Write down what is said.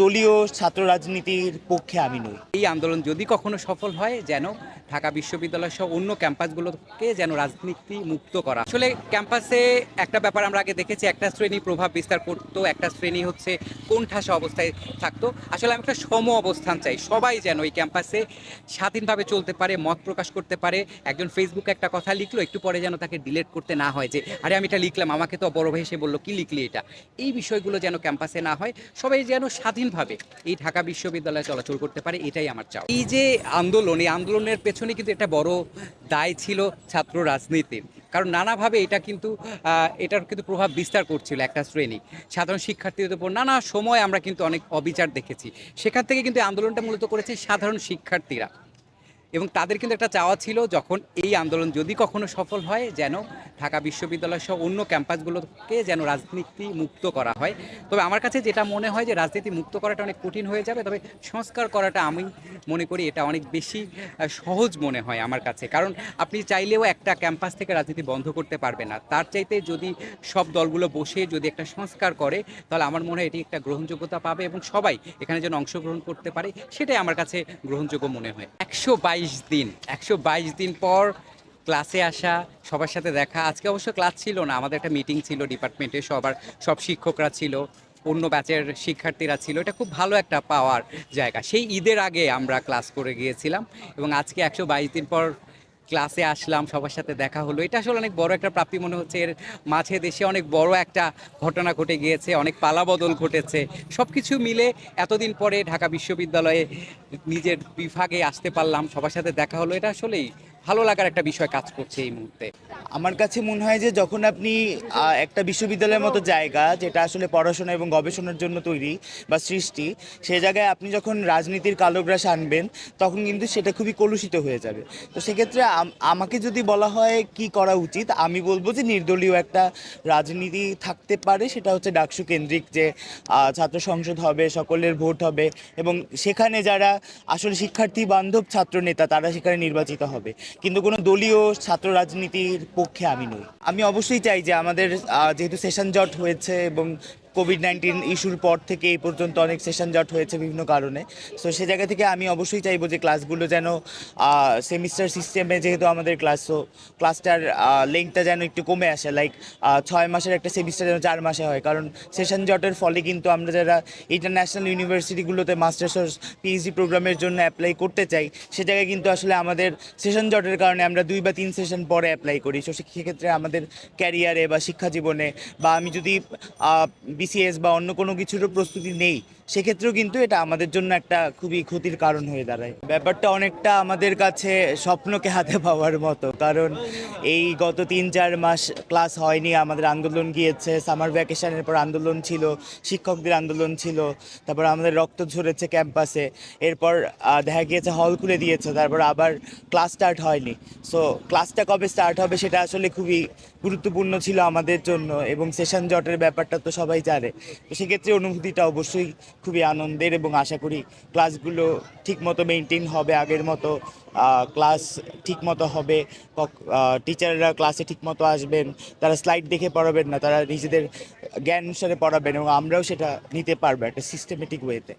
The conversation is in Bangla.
দলীয় ছাত্র রাজনীতির পক্ষে আমি নই। এই আন্দোলন যদি কখনো সফল হয় যেন ঢাকা বিশ্ববিদ্যালয় সহ অন্য ক্যাম্পাসগুলোকে যেন রাজনীতি মুক্ত করা। আসলে ক্যাম্পাসে একটা ব্যাপার আমরা আগে দেখেছি, একটা শ্রেণি প্রভাব বিস্তার করতো, একটা শ্রেণি হচ্ছে কোণঠাসা অবস্থায় থাকতো। আসলে আমি একটা সম অবস্থান চাই, সবাই যেন এই ক্যাম্পাসে স্বাধীনভাবে চলতে পারে, মত প্রকাশ করতে পারে। একজন ফেসবুকে একটা কথা লিখলো, একটু পরে যেন তাকে ডিলেট করতে না হয় যে, আরে আমি এটা লিখলাম, আমাকে তো বড় ভাই এসে বলল, কি লিখলি এটা? এই বিষয়গুলো যেন ক্যাম্পাসে না হয়, সবাই যেন স্বাধীনভাবে এই ঢাকা বিশ্ববিদ্যালয়ে চলাচল করতে পারে, এটাই আমার চাও এই যে আন্দোলন, এই আন্দোলনের পেছনে কিন্তু একটা বড় দায় ছিল ছাত্র রাজনীতির। কারণ নানাভাবে এটা কিন্তু এটার কিন্তু প্রভাব বিস্তার করছিল একটা শ্রেণি। সাধারণ শিক্ষার্থীদের উপর নানা সময় আমরা কিন্তু অনেক অবিচার দেখেছি। সেখান থেকে কিন্তু আন্দোলনটা মূলত করেছে সাধারণ শিক্ষার্থীরা। এবং তাদের কিন্তু একটা চাওয়া ছিল যখন এই আন্দোলন যদি কখনো সফল হয়, যেন ঢাকা বিশ্ববিদ্যালয় সহ অন্য ক্যাম্পাসগুলোকে যেন রাজনীতি মুক্ত করা হয়। তবে আমার কাছে যেটা মনে হয় যে রাজনীতি মুক্ত করাটা অনেক কঠিন হয়ে যাবে, তবে সংস্কার করাটা আমি মনে করি এটা অনেক বেশি সহজ মনে হয় আমার কাছে। কারণ আপনি চাইলেও একটা ক্যাম্পাস থেকে রাজনীতি বন্ধ করতে পারবে না। তার চাইতে যদি সব দলগুলো বসে যদি একটা সংস্কার করে, তাহলে আমার মনে হয় এটি একটা গ্রহণযোগ্যতা পাবে এবং সবাই এখানে যেন অংশগ্রহণ করতে পারে, সেটাই আমার কাছে গ্রহণযোগ্য মনে হয়। একশো বাইশ দিন, একশো বাইশ দিন পর ক্লাসে আসা, সবার সাথে দেখা। আজকে অবশ্য ক্লাস ছিল না, আমাদের একটা মিটিং ছিল ডিপার্টমেন্টে সবার, সব শিক্ষকরা ছিল, অন্য ব্যাচের শিক্ষার্থীরা ছিল। এটা খুব ভালো একটা পাওয়ার জায়গা। সেই ঈদের আগে আমরা ক্লাস করে গিয়েছিলাম এবং আজকে একশো বাইশ দিন পর ক্লাসে আসলাম, সবার সাথে দেখা হলো। এটা আসলে অনেক বড় একটা প্রাপ্তি মনে হচ্ছে। এর মাঝে দেশে অনেক বড় একটা ঘটনা ঘটে গিয়েছে, অনেক পালাবদল ঘটেছে। সব কিছু মিলে এতদিন পরে ঢাকা বিশ্ববিদ্যালয়ে নিজের বিভাগে আসতে পারলাম, সবার সাথে দেখা হলো। এটা আসলেই ভালো লাগার একটা বিষয় কাজ করছে এই মুহূর্তে। আমার কাছে মনে হয় যে যখন আপনি একটা বিশ্ববিদ্যালয়ের মতো জায়গা, যেটা আসলে পড়াশোনা এবং গবেষণার জন্য তৈরি বা সৃষ্টি সেই জায়গায় আপনি যখন রাজনীতির কালোগ্রাস আনবেন, তখন কিন্তু সেটা খুবই কলুষিত হয়ে যাবে। তো সেক্ষেত্রে আমাকে যদি বলা হয় কি করা উচিত, আমি বলব যে নির্দলীয় একটা রাজনীতি থাকতে পারে, সেটা হচ্ছে ডাকসু কেন্দ্রিক যে ছাত্র সংসদ হবে, সকলের ভোট হবে এবং সেখানে যারা আসলে শিক্ষার্থী বান্ধব ছাত্র নেতা, তারা সেখানে নির্বাচিত হবে। কিন্তু কোনো দলীয় ছাত্র রাজনীতির পক্ষে আমি নই। আমি অবশ্যই চাই যে আমাদের যেহেতু সেশন জট হয়েছে এবং কোভিড নাইন্টিন ইস্যুর পর থেকে এই পর্যন্ত অনেক সেশন জট হয়েছে বিভিন্ন কারণে। সো সে জায়গা থেকে আমি অবশ্যই চাইব যে ক্লাসগুলো যেন সেমিস্টার সিস্টেমে যেহেতু আমাদের ক্লাস সো ক্লাসটার লেংথটা যেন একটু কমে আসে লাইক ছয় মাসের একটা সেমিস্টার যেন চার মাসে হয়। কারণ সেশন জটের ফলে কিন্তু আমরা যারা ইন্টারন্যাশনাল ইউনিভার্সিটিগুলোতে মাস্টার্স পিএইচডি প্রোগ্রামের জন্য অ্যাপ্লাই করতে চাই, সে জায়গায় কিন্তু আসলে আমাদের সেশন জটের কারণে আমরা দুই বা তিন সেশন পরে অ্যাপ্লাই করি। সো সেক্ষেত্রে আমাদের ক্যারিয়ারে বা শিক্ষা জীবনে বা আমি যদি বিসিএস বা অন্য কোনো কিছুরও প্রস্তুতি নেই, সেক্ষেত্রেও কিন্তু এটা আমাদের জন্য একটা খুবই ক্ষতির কারণ হয়ে দাঁড়ায়। ব্যাপারটা অনেকটা আমাদের কাছে স্বপ্নকে হাতে পাওয়ার মতো, কারণ এই গত তিন চার মাস ক্লাস হয়নি, আমাদের আন্দোলন গিয়েছে, সামার ভ্যাকেশনের পর আন্দোলন ছিল, শিক্ষকদের আন্দোলন ছিল, তারপর আমাদের রক্ত ঝরেছে ক্যাম্পাসে, এরপর দেখা গিয়েছে হল খুলে দিয়েছে, তারপর আবার ক্লাস স্টার্ট হয়নি। সো ক্লাসটা কবে স্টার্ট হবে সেটা আসলে খুবই গুরুত্বপূর্ণ ছিল আমাদের জন্য, এবং সেশন জটের ব্যাপারটা তো সবাই জানে তো সেক্ষেত্রে অনুভূতিটা অবশ্যই খুবই আনন্দের এবং আশা করি ক্লাসগুলো ঠিক মতো মেনটেন হবে আগের মতো ক্লাস ঠিক মতো হবে টিচাররা ক্লাসে ঠিক মতো আসবেন, তারা স্লাইড দেখে পড়াবেন না, তারা নিজেদের জ্ঞান অনুসারে পড়াবেন এবং আমরাও সেটা নিতে পারব একটা সিস্টেমেটিক ওয়েতে